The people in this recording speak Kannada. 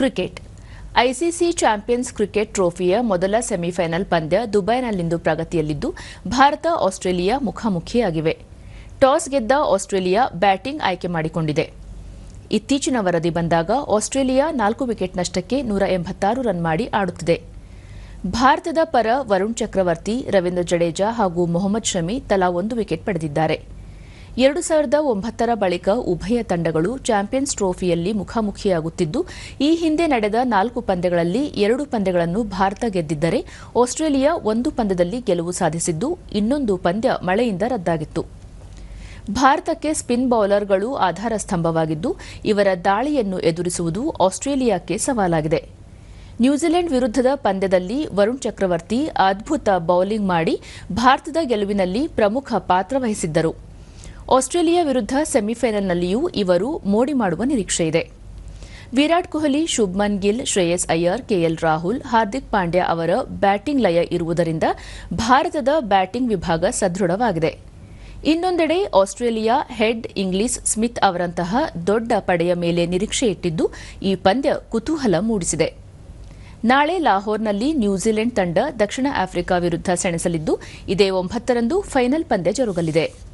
ಕ್ರಿಕೆಟ್. ಐಸಿಸಿ ಚಾಂಪಿಯನ್ಸ್ ಕ್ರಿಕೆಟ್ ಟ್ರೋಫಿಯ ಮೊದಲ ಸೆಮಿಫೈನಲ್ ಪಂದ್ಯ ದುಬೈನಲ್ಲಿಂದು ಪ್ರಗತಿಯಲ್ಲಿದ್ದು, ಭಾರತ ಆಸ್ಟ್ರೇಲಿಯಾ ಮುಖಾಮುಖಿಯಾಗಿವೆ. ಟಾಸ್ ಗೆದ್ದ ಆಸ್ಟ್ರೇಲಿಯಾ ಬ್ಯಾಟಿಂಗ್ ಆಯ್ಕೆ ಮಾಡಿಕೊಂಡಿದೆ. ಇತ್ತೀಚಿನ ವರದಿ ಬಂದಾಗ ಆಸ್ಟ್ರೇಲಿಯಾ ನಾಲ್ಕು ವಿಕೆಟ್ ನಷ್ಟಕ್ಕೆ ನೂರ ಎಂಬತ್ತಾರು ರನ್ ಮಾಡಿ ಆಡುತ್ತಿದೆ. ಭಾರತದ ಪರ ವರುಣ್ ಚಕ್ರವರ್ತಿ, ರವೀಂದ್ರ ಜಡೇಜಾ ಹಾಗೂ ಮೊಹಮ್ಮದ್ ಶಮಿ ತಲಾ ಒಂದು ವಿಕೆಟ್ ಪಡೆದಿದ್ದಾರೆ. ಎರಡು ಸಾವಿರದ ಒಂಬತ್ತರ ಬಳಿಕ ಉಭಯ ತಂಡಗಳು ಚಾಂಪಿಯನ್ಸ್ ಟ್ರೋಫಿಯಲ್ಲಿ ಮುಖಾಮುಖಿಯಾಗುತ್ತಿದ್ದು, ಈ ಹಿಂದೆ ನಡೆದ ನಾಲ್ಕು ಪಂದ್ಯಗಳಲ್ಲಿ ಎರಡು ಪಂದ್ಯಗಳನ್ನು ಭಾರತ ಗೆದ್ದಿದ್ದರೆ ಆಸ್ಟ್ರೇಲಿಯಾ ಒಂದು ಪಂದ್ಯದಲ್ಲಿ ಗೆಲುವು ಸಾಧಿಸಿದ್ದು, ಇನ್ನೊಂದು ಪಂದ್ಯ ಮಳೆಯಿಂದ ರದ್ದಾಗಿತ್ತು. ಭಾರತಕ್ಕೆ ಸ್ಪಿನ್ ಬೌಲರ್ಗಳು ಆಧಾರ ಸ್ತಂಭವಾಗಿದ್ದು, ಇವರ ದಾಳಿಯನ್ನು ಎದುರಿಸುವುದು ಆಸ್ಟ್ರೇಲಿಯಾಕ್ಕೆ ಸವಾಲಾಗಿದೆ. ನ್ಯೂಜಿಲೆಂಡ್ ವಿರುದ್ಧದ ಪಂದ್ಯದಲ್ಲಿ ವರುಣ್ ಚಕ್ರವರ್ತಿ ಅದ್ಭುತ ಬೌಲಿಂಗ್ ಮಾಡಿ ಭಾರತದ ಗೆಲುವಿನಲ್ಲಿ ಪ್ರಮುಖ ಪಾತ್ರ ವಹಿಸಿದ್ದರು. ಆಸ್ಟ್ರೇಲಿಯಾ ವಿರುದ್ಧ ಸೆಮಿಫೈನಲ್ನಲ್ಲಿಯೂ ಇವರು ಮೋಡಿ ಮಾಡುವ ನಿರೀಕ್ಷೆ ಇದೆ. ವಿರಾಟ್ ಕೊಹ್ಲಿ, ಶುಭ್ಮನ್ ಗಿಲ್, ಶ್ರೇಯಸ್ ಅಯ್ಯರ್ ಕೆಎಲ್ ರಾಹುಲ್, ಹಾರ್ದಿಕ್ ಪಾಂಡ್ಯ ಅವರ ಬ್ಯಾಟಿಂಗ್ ಲಯ ಇರುವುದರಿಂದ ಭಾರತದ ಬ್ಯಾಟಿಂಗ್ ವಿಭಾಗ ಸದೃಢವಾಗಿದೆ. ಇನ್ನೊಂದೆಡೆ ಆಸ್ಟ್ರೇಲಿಯಾ ಹೆಡ್ ಇಂಗ್ಲಿಸ್ ಸ್ಮಿತ್ ಅವರಂತಹ ದೊಡ್ಡ ಪಡೆಯ ಮೇಲೆ ನಿರೀಕ್ಷೆ ಇಟ್ಟಿದ್ದು ಈ ಪಂದ್ಯ ಕುತೂಹಲ ಮೂಡಿಸಿದೆ. ನಾಳೆ ಲಾಹೋರ್ನಲ್ಲಿ ನ್ಯೂಜಿಲೆಂಡ್ ತಂಡ ದಕ್ಷಿಣ ಆಫ್ರಿಕಾ ವಿರುದ್ಧ ಸೆಣಸಲಿದ್ದು ಇದೇ ಒಂಬತ್ತರಂದು ಫೈನಲ್ ಪಂದ್ಯ ಜರುಗಲಿದೆ.